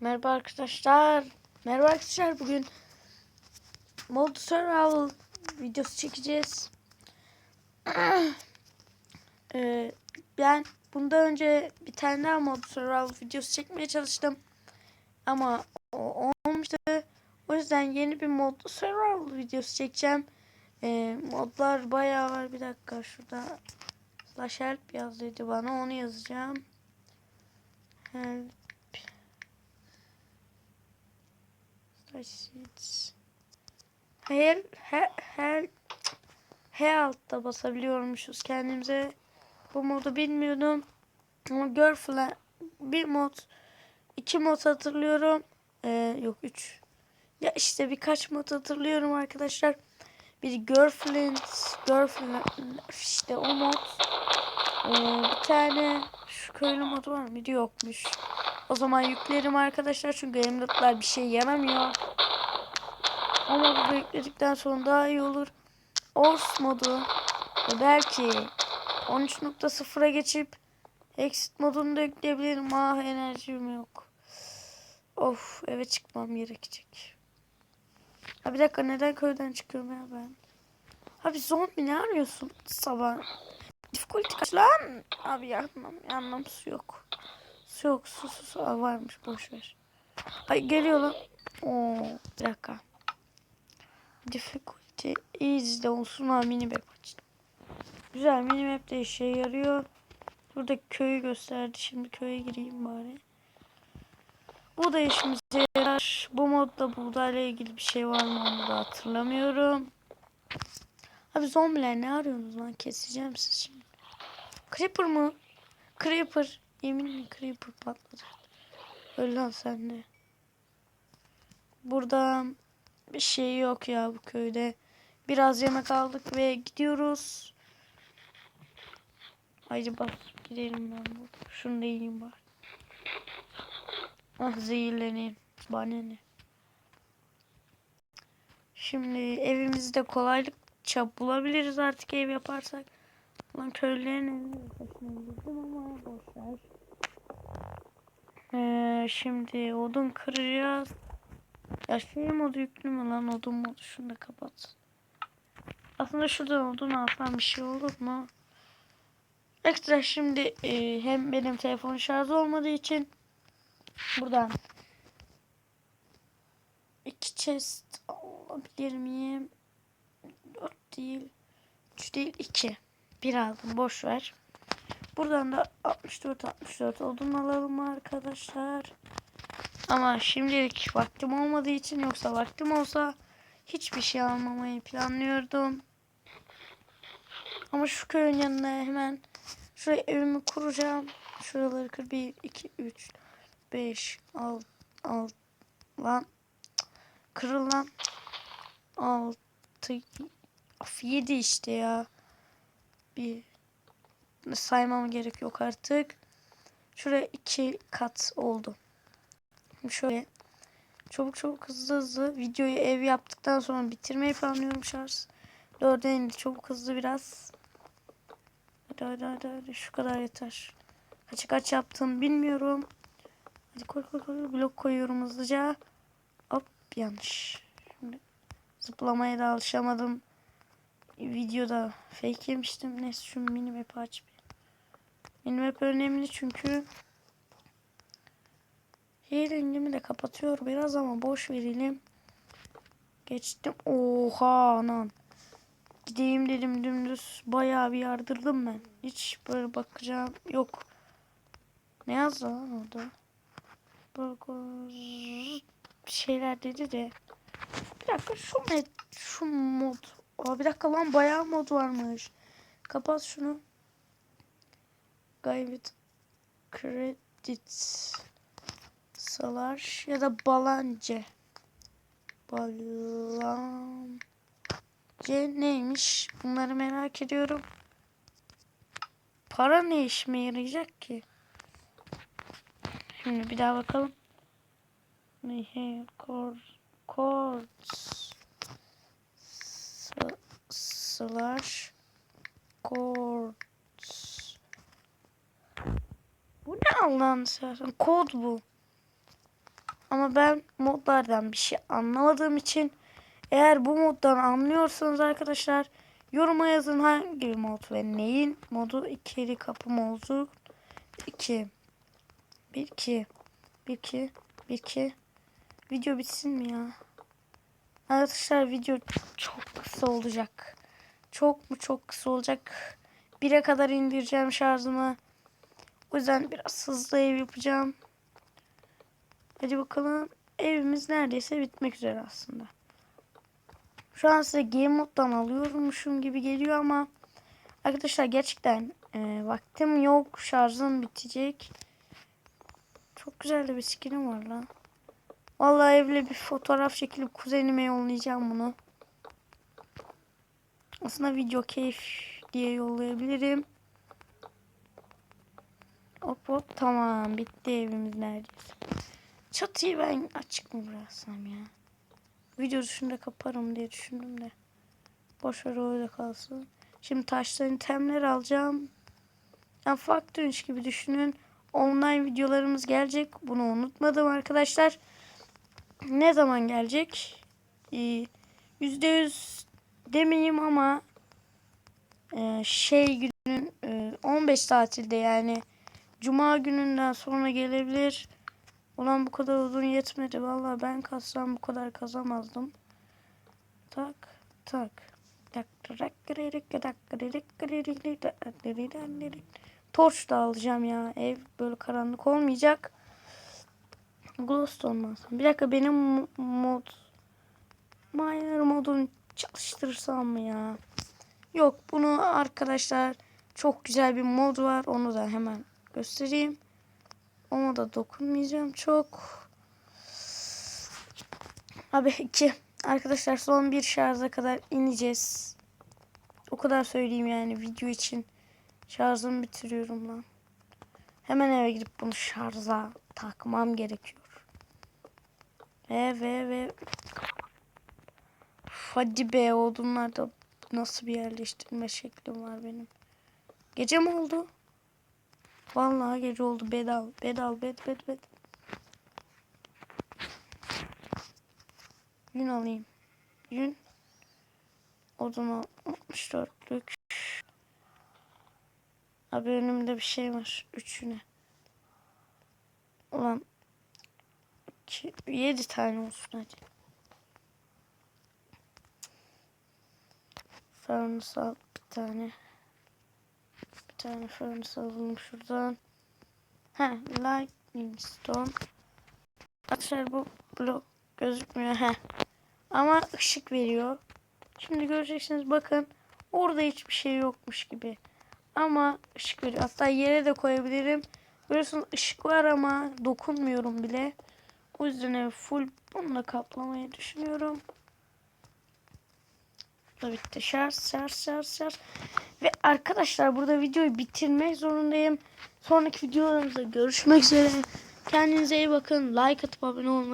Merhaba arkadaşlar. Merhaba arkadaşlar. Bugün Mod Survival videosu çekeceğiz. Ee, ben bundan önce bir tane daha Mod Survival videosu çekmeye çalıştım. Ama o olmamıştı. O yüzden yeni bir Mod Survival videosu çekeceğim. Ee, modlar bayağı var. Bir dakika şurada slash help yazdıydı bana. Onu yazacağım. Help. Slash her her her altta basabiliyormuşuz kendimize. Bu modu bilmiyordum. Ama girlfriend bir mod iki mod hatırlıyorum. Ee, yok üç. Ya işte birkaç mod hatırlıyorum arkadaşlar. Bir girlfriend, girlfriend işte o mod. Ee, bir tane şu köylü modu var mıydı? Yokmuş. O zaman yüklerim arkadaşlar çünkü emlaklar bir şey yaramıyor. Ama bu yükledikten sonra daha iyi olur. Ors modu ve belki 13.0'a geçip exit modunu da yükleyebilirim. Ah enerjim yok. Of eve çıkmam gerekecek. Ha bir dakika neden köyden çıkıyorum ya ben? Abi zombi ne arıyorsun sabah? Difficulty kaç lan? Abi yanmam, yanmam su yok. Su yok su su su Aa, varmış boş ver. Ay geliyor lan. Oo, bir dakika. Difficulty easy de olsun ha mini map açtım. Güzel mini map de işe yarıyor. Burada köyü gösterdi. Şimdi köye gireyim bari. Bu da işimize yarar. Bu modda buğdayla ilgili bir şey var mı onu da hatırlamıyorum. Abi zombiler ne arıyorsunuz lan? Keseceğim siz şimdi. Creeper mı? Creeper. Yeminle Creeper patladı. Öl lan sen de. Burada bir şey yok ya bu köyde. Biraz yemek aldık ve gidiyoruz. Haydi bak gidelim ben burada. Şunu da yiyeyim bari. Ah zehirleneyim. Bana ne? Şimdi evimizde kolaylıkça bulabiliriz artık ev yaparsak. Lan evini taşınabilirdim ama boşver. Ee, şimdi odun kıracağız. Ya şey modu yüklü mü lan odun modu şunu da kapat. Aslında şuradan odun alsam bir şey olur mu? Ekstra şimdi e, hem benim telefon şarjı olmadığı için buradan iki chest alabilir miyim? Dört değil. Üç değil iki. Bir aldım boş ver. Buradan da 64 64 odun alalım arkadaşlar. Ama şimdilik vaktim olmadığı için yoksa vaktim olsa hiçbir şey almamayı planlıyordum. Ama şu köyün yanına hemen şuraya evimi kuracağım. Şuraları kır 1 2 3 5 6 6 lan kırıl lan 6 7 işte ya. Bir saymam gerek yok artık. Şuraya iki kat oldu. Şimdi şöyle çabuk çabuk hızlı hızlı videoyu ev yaptıktan sonra bitirmeyi planlıyorum şarj. Dörde indi çabuk hızlı biraz. Hadi hadi hadi, hadi. şu kadar yeter. Kaç kaç yaptım bilmiyorum. Hadi koy koy koy blok koyuyorum hızlıca. Hop yanlış. Şimdi zıplamaya da alışamadım. Videoda fake yemiştim. Neyse şu mini map'i aç Mini map önemli çünkü Healing'imi de kapatıyor biraz ama boş verelim. Geçtim. Oha anan. Gideyim dedim dümdüz. Bayağı bir yardırdım ben. Hiç böyle bakacağım yok. Ne yazdı lan orada? Bak bir şeyler dedi de. Bir dakika şu mod, şu mod. Aa, bir dakika lan bayağı mod varmış. Kapat şunu. Gayet credits salar ya da balance. Balance neymiş? Bunları merak ediyorum. Para ne işime yarayacak ki? Şimdi bir daha bakalım. Here chords slash chords Bu ne Allah'ını seversen? Kod bu. Ama ben modlardan bir şey anlamadığım için eğer bu moddan anlıyorsanız arkadaşlar yoruma yazın hangi mod ve neyin modu ikili kapı modu 2 1 2 1 2 1 2 video bitsin mi ya? Arkadaşlar video çok kısa olacak. Çok mu çok kısa olacak. 1'e kadar indireceğim şarjımı. O yüzden biraz hızlı ev yapacağım. Hadi bakalım. Evimiz neredeyse bitmek üzere aslında. Şu an size game moddan alıyormuşum gibi geliyor ama arkadaşlar gerçekten e, vaktim yok. Şarjım bitecek. Çok güzel de bir skinim var lan. Vallahi evle bir fotoğraf çekilip kuzenime yollayacağım bunu. Aslında video keyif diye yollayabilirim. Hop tamam bitti evimiz neredeyse. Çatıyı ben açık mı bıraksam ya? Video dışında kaparım diye düşündüm de. Boş ver öyle kalsın. Şimdi taştan itemler alacağım. Yani Factorinch gibi düşünün. Online videolarımız gelecek. Bunu unutmadım arkadaşlar. Ne zaman gelecek? Ee, Yüzde yüz demeyeyim ama e, şey günün e, 15 tatilde yani Cuma gününden sonra gelebilir. Ulan bu kadar uzun yetmedi. Vallahi ben kazsam bu kadar kazamazdım. Tak tak. Torç da alacağım ya. Ev böyle karanlık olmayacak. Glowstone alsam. Bir dakika benim mod Miner modunu çalıştırsam mı ya? Yok bunu arkadaşlar çok güzel bir mod var. Onu da hemen göstereyim. Ona da dokunmayacağım çok. Abi iki. Arkadaşlar son bir şarja kadar ineceğiz. O kadar söyleyeyim yani video için. Şarjımı bitiriyorum lan. Hemen eve gidip bunu şarja takmam gerekiyor. Ve ve ve Hadi be odunlarda nasıl bir yerleştirme şeklim var benim. Gece mi oldu? Vallahi gece oldu. Bedal, bedal, bed, bed, bed. Yün alayım. Yün. Odun 64'lük. Abi önümde bir şey var. Üçüne. Ulan. Iki, yedi tane olsun hadi. Furnace al bir tane. Tane furnace alalım şuradan. Ha, lightning stone. Arkadaşlar bu blok gözükmüyor. ha. Ama ışık veriyor. Şimdi göreceksiniz bakın. Orada hiçbir şey yokmuş gibi. Ama ışık veriyor. Hatta yere de koyabilirim. Görüyorsunuz ışık var ama dokunmuyorum bile. O yüzden full bununla kaplamayı düşünüyorum da bitti. Şarj, şarj, şarj, şarj. Ve arkadaşlar burada videoyu bitirmek zorundayım. Sonraki videolarımızda görüşmek üzere. Kendinize iyi bakın. Like atıp abone olmayı